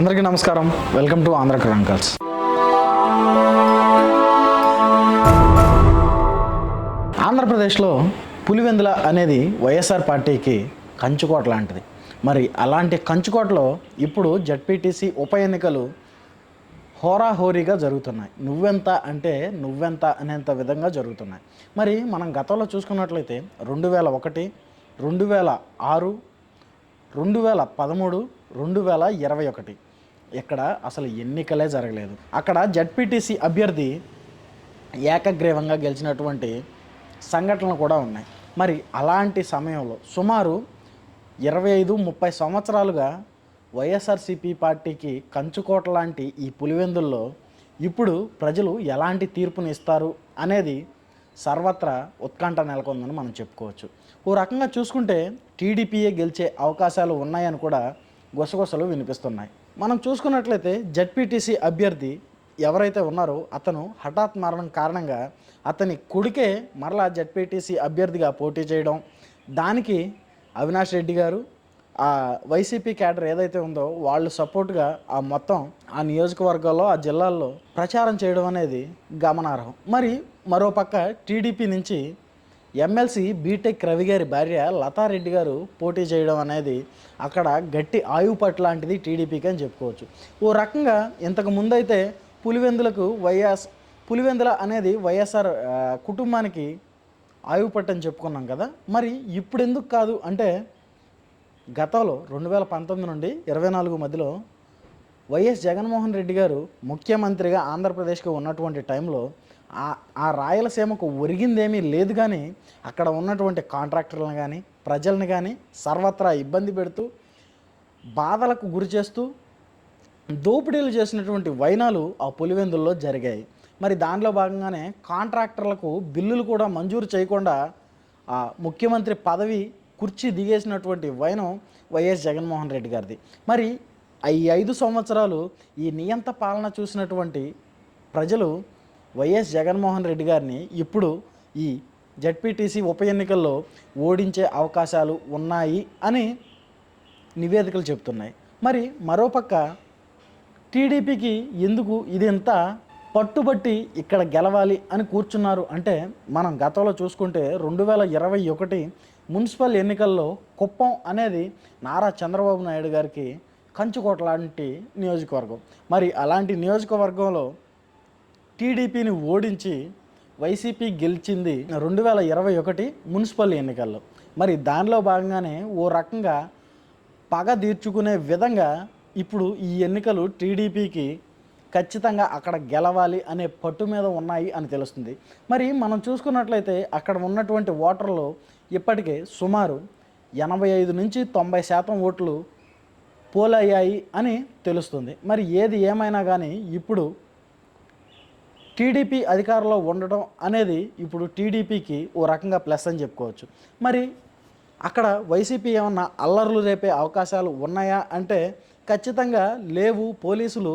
అందరికీ నమస్కారం. Welcome to Andhra క్రాంకల్స్ ఆంధ్రప్రదేశ్లో పులివెందుల అనేది వైఎస్ఆర్ పార్టీకి కంచుకోట లాంటిది. మరి అలాంటి కంచుకోటలో ఇప్పుడు జడ్పీటీసీ ఉప ఎన్నికలు హోరాహోరీగా జరుగుతున్నాయి. నువ్వెంత అంటే నువ్వెంత అనేంత విధంగా జరుగుతున్నాయి. మరి మనం గతంలో చూసుకున్నట్లయితే రెండు వేల ఒకటి రెండు వేల ఆరు రెండు వేల పదమూడు రెండు వేల ఇరవై ఒకటి ఇక్కడ అసలు ఎన్నికలే జరగలేదు. అక్కడ జడ్పీటీసీ అభ్యర్థి ఏకగ్రీవంగా గెలిచినటువంటి సంఘటనలు కూడా ఉన్నాయి. మరి అలాంటి సమయంలో సుమారు ఇరవై ఐదు ముప్పై సంవత్సరాలుగా వైఎస్ఆర్సీపీ పార్టీకి కంచుకోట లాంటి ఈ పులివెందుల్లో ఇప్పుడు ప్రజలు ఎలాంటి తీర్పుని ఇస్తారు అనేది సర్వత్రా ఉత్కంఠ నెలకొందని మనం చెప్పుకోవచ్చు. ఓ రకంగా చూసుకుంటే టీడీపీఏ గెలిచే అవకాశాలు ఉన్నాయని కూడా గుసగుసలు వినిపిస్తున్నాయి. మనం చూసుకున్నట్లయితే జడ్పీటీసీ అభ్యర్థి ఎవరైతే ఉన్నారో అతను హఠాత్ మరణం కారణంగా అతని కొడుకే మరలా జడ్పీటీసీ అభ్యర్థిగా పోటీ చేయడం దానికి అవినాష్ రెడ్డి గారు ఆ వైసీపీ క్యాడర్ ఏదైతే ఉందో వాళ్ళు సపోర్ట్గా ఆ మొత్తం ఆ నియోజకవర్గాల్లో ఆ జిల్లాల్లో ప్రచారం చేయడం అనేది గమనార్హం. మరి మరోపక్క టీడీపీ నుంచి ఎమ్మెల్సీ బీటెక్ రవి గారి భార్య లతారెడ్డి గారు పోటీ చేయడం అనేది అక్కడ గట్టి ఆయుపట్ లాంటిది టీడీపీకి అని చెప్పుకోవచ్చు. ఓ రకంగా ఇంతకు ముందైతే పులివెందులకు వైఎస్ పులివెందుల అనేది వైఎస్ఆర్ కుటుంబానికి ఆయుపట్ అని చెప్పుకున్నాం కదా. మరి ఇప్పుడు ఎందుకు కాదు అంటే గతంలో రెండు వేల పంతొమ్మిది నుండి ఇరవై నాలుగు మధ్యలో వైఎస్ జగన్మోహన్ రెడ్డి గారు ముఖ్యమంత్రిగా ఆంధ్రప్రదేశ్కి ఉన్నటువంటి టైంలో ఆ రాయలసీమకు ఒరిగిందేమీ లేదు కానీ అక్కడ ఉన్నటువంటి కాంట్రాక్టర్లను కానీ ప్రజల్ని కానీ సర్వత్రా ఇబ్బంది పెడుతూ బాధలకు గురి చేస్తూ దోపిడీలు చేసినటువంటి వైనాలు ఆ పులివెందుల్లో జరిగాయి. మరి దానిలో భాగంగానే కాంట్రాక్టర్లకు బిల్లులు కూడా మంజూరు చేయకుండా ఆ ముఖ్యమంత్రి పదవి కుర్చీ దిగేసినటువంటి వైనం వైఎస్ జగన్మోహన్ రెడ్డి గారిది. మరి ఈ ఐదు సంవత్సరాలు ఈ నియంత పాలన చూసినటువంటి ప్రజలు వైఎస్ జగన్మోహన్ రెడ్డి గారిని ఇప్పుడు ఈ జడ్పీటీసీ ఉప ఎన్నికల్లో ఓడించే అవకాశాలు ఉన్నాయి అని నివేదికలు చెప్తున్నాయి. మరి మరోపక్క టీడీపీకి ఎందుకు ఇది ఇంత పట్టుబట్టి ఇక్కడ గెలవాలి అని కూర్చున్నారు అంటే మనం గతంలో చూసుకుంటే రెండు వేల ఇరవై ఒకటి మున్సిపల్ ఎన్నికల్లో కుప్పం అనేది నారా చంద్రబాబు నాయుడు గారికి కంచుకోట లాంటి నియోజకవర్గం. మరి అలాంటి నియోజకవర్గంలో టీడీపీని ఓడించి వైసీపీ గెలిచింది రెండు వేల ఇరవై ఒకటి మున్సిపల్ ఎన్నికల్లో. మరి దానిలో భాగంగానే ఓ రకంగా పగ తీర్చుకునే విధంగా ఇప్పుడు ఈ ఎన్నికలు టీడీపీకి ఖచ్చితంగా అక్కడ గెలవాలి అనే పట్టు మీద ఉన్నాయి అని తెలుస్తుంది. మరి మనం చూసుకున్నట్లయితే అక్కడ ఉన్నటువంటి ఓటర్లు ఇప్పటికే సుమారు ఎనభై ఐదు నుంచి తొంభై శాతం ఓట్లు పోలయ్యాయి అని తెలుస్తుంది. మరి ఏది ఏమైనా కానీ ఇప్పుడు టీడీపీ అధికారంలో ఉండడం అనేది ఇప్పుడు టీడీపీకి ఓ రకంగా ప్లస్ అని చెప్పుకోవచ్చు. మరి అక్కడ వైసీపీ ఏమన్నా అల్లర్లు రేపే అవకాశాలు ఉన్నాయా అంటే ఖచ్చితంగా లేవు. పోలీసులు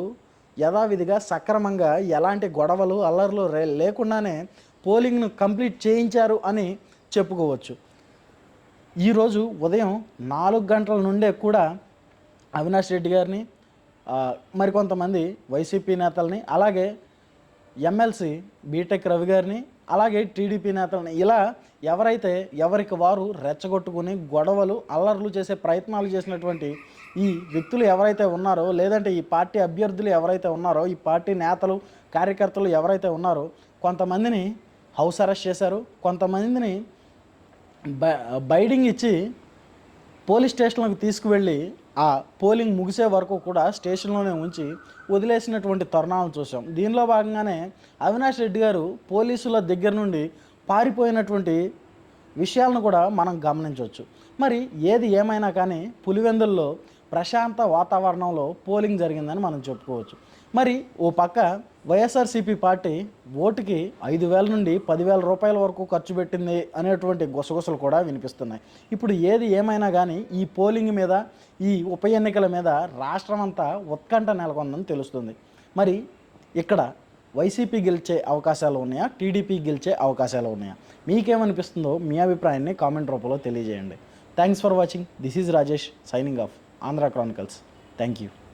యథావిధిగా సక్రమంగా ఎలాంటి గొడవలు అల్లర్లు రే లేకుండానే పోలింగ్ను కంప్లీట్ చేయించారు అని చెప్పుకోవచ్చు. ఈరోజు ఉదయం నాలుగు గంటల నుండే కూడా అవినాష్ రెడ్డి గారిని మరికొంతమంది వైసీపీ నేతల్ని అలాగే ఎమ్మెల్సీ బీటెక్ రవి గారిని అలాగే టీడీపీ నేతలని ఇలా ఎవరైతే ఎవరికి వారు రెచ్చగొట్టుకుని గొడవలు అల్లర్లు చేసే ప్రయత్నాలు చేసినటువంటి ఈ వ్యక్తులు ఎవరైతే ఉన్నారో లేదంటే ఈ పార్టీ అభ్యర్థులు ఎవరైతే ఉన్నారో ఈ పార్టీ నేతలు కార్యకర్తలు ఎవరైతే ఉన్నారో కొంతమందిని హౌస్ అరెస్ట్ చేశారు. కొంతమందిని బ- బైడింగ్ ఇచ్చి పోలీస్ స్టేషన్లకు తీసుకువెళ్ళి ఆ పోలింగ్ ముగిసే వరకు కూడా స్టేషన్లోనే ఉంచి వదిలేసినటువంటి తరుణాలను చూసాం దీనిలో భాగంగానే అవినాష్ రెడ్డి గారు పోలీసుల దగ్గర నుండి పారిపోయినటువంటి విషయాలను కూడా మనం గమనించవచ్చు. మరి ఏది ఏమైనా కానీ పులివెందుల్లో ప్రశాంత వాతావరణంలో పోలింగ్ జరిగిందని మనం చెప్పుకోవచ్చు. మరి ఓ పక్క వైఎస్ఆర్సీపీ పార్టీ ఓటుకి ఐదు వేల నుండి పదివేల రూపాయల వరకు ఖర్చు పెట్టింది అనేటువంటి గుసగుసలు కూడా వినిపిస్తున్నాయి. ఇప్పుడు ఏది ఏమైనా కానీ ఈ పోలింగ్ మీద ఈ ఉప ఎన్నికల మీద రాష్ట్రం అంతా ఉత్కంఠ నెలకొందని తెలుస్తుంది. మరి ఇక్కడ వైసీపీ గెలిచే అవకాశాలు ఉన్నాయా? టీడీపీ గెలిచే అవకాశాలు ఉన్నాయా? మీకేమనిపిస్తుందో మీ అభిప్రాయాన్ని కామెంట్ రూపంలో తెలియజేయండి. Thanks for watching this is Rajesh signing off Andhra Chronicles. Thank you.